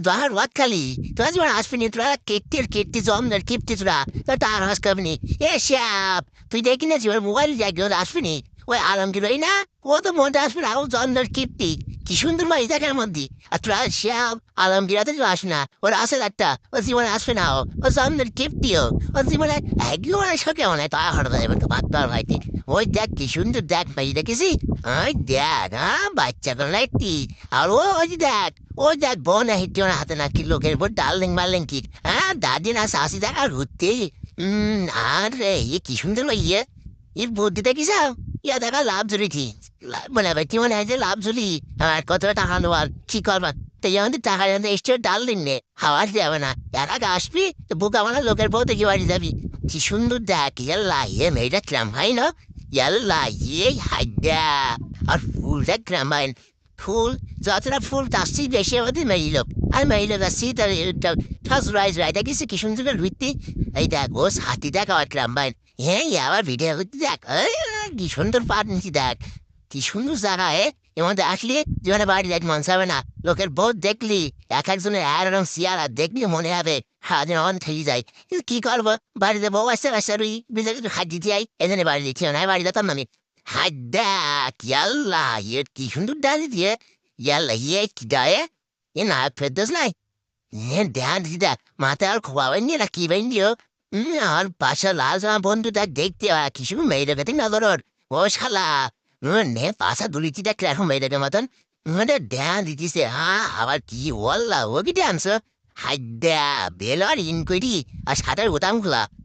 দহার ওয়াত খালি তোরা যেমন আসবিনি তোরা কেটটির কেটটি জমদের কিপটি তোরা তো তার হাস করবি এ শ্যাপ তুই দেখি না ওর মোবাইল যাই গেল আসবিনি ওই আলমগীর ওই না ও তো মনটা আসবে ও জমদের কিপটি কি সুন্দর মাই দেখার মধ্যে আর তোরা শ্যাপ আলমগীরাতে তো আসে না ওর আসে একটা ও জীবনে আসবে না ও ও জমদের কিপটিও ও জীবনে একগুলো মানে সকে মনে তা হঠাৎ এবার তো ভাবতে ভাইতে ওই দেখ কি সুন্দর দেখ ভাই দেখেছি ওই দেখ হ্যাঁ বাচ্চা কোনো একটি আর ও, ওই দেখ ওই দেখ, বোন হেঁটে ওর হাতে না কি লোকের উপর ডাললিং মারলেন কি হ্যাঁ দাদি না শাশি দেখ, আর ঘুরতে। আর রে ইয়ে কি সুন্দর ইয়ে। এর বুদ্ধি দেখিস? ইয়া দেখা লাভ জুড়েছি মানে ভাই, কি মনে হয় যে লাভ জুলি আর কত টাকা নেওয়ার কি করবার তো যখন টাকা যখন এসছে ডাল দিন নে হাওয়া যাবে না। এর আগে আসবি, তো বুক আমার লোকের বউ দেখি বাড়ি যাবি। কি সুন্দর দেখ ইয়ে মেয়েটা কিরাম ভাই না? হাইডা আর ফুলটা কিরাম ভাই ফুল যতটা ফুল তার চেয়ে বেশি আমাদের মেরিল আর মেরিল যাচ্ছি তার ফার্স্ট রাইজ রাইটা গেছে কি সুন্দর ঘুরতে এই দেখ ও হাতি দেখ আমার কিরাম ভাই হ্যাঁ আবার ভিডিও করতে দেখ কি সুন্দর পাট নিচ্ছি দেখ কি সুন্দর জায়গা এ মধ্যে আসলে জীবনে বাড়ি যাইতে মন চাবে না লোকের বউ দেখলি এক একজনের এরকম সিয়ার আর দেখলি মনে হবে যেন অন থেকে কিন্তু কি করব বাড়িতে বউ আসতে আসতে রুই বিজা একটু হাত দিতে যাই এজন্য বাড়ি দিচ্ছি না বাড়ি যেতাম আমি হাত দেখ ইয়াল্লা ইয়ে কি সুন্দর ডালি দিয়ে ইয়াল্লা ইয়ে কি ডায়ে এ না ফেরদোস নাই দেখ দেখ মাথায় আর খোয়াবেন না কি বেন দিও আর পাশা লাল বন্ধু দেখ দেখতে কিছু মেয়েদের কাছে নজর ও শালা নে পাশা দুলিটি দেখ এখন মেয়েদের মতন মানে ড্যান দিতেছে হ্যাঁ আবার কি ওল্লা ও কি ড্যান্স হাইডা, বেল আর ইন করি আর সাঁতার খোলা Yeah.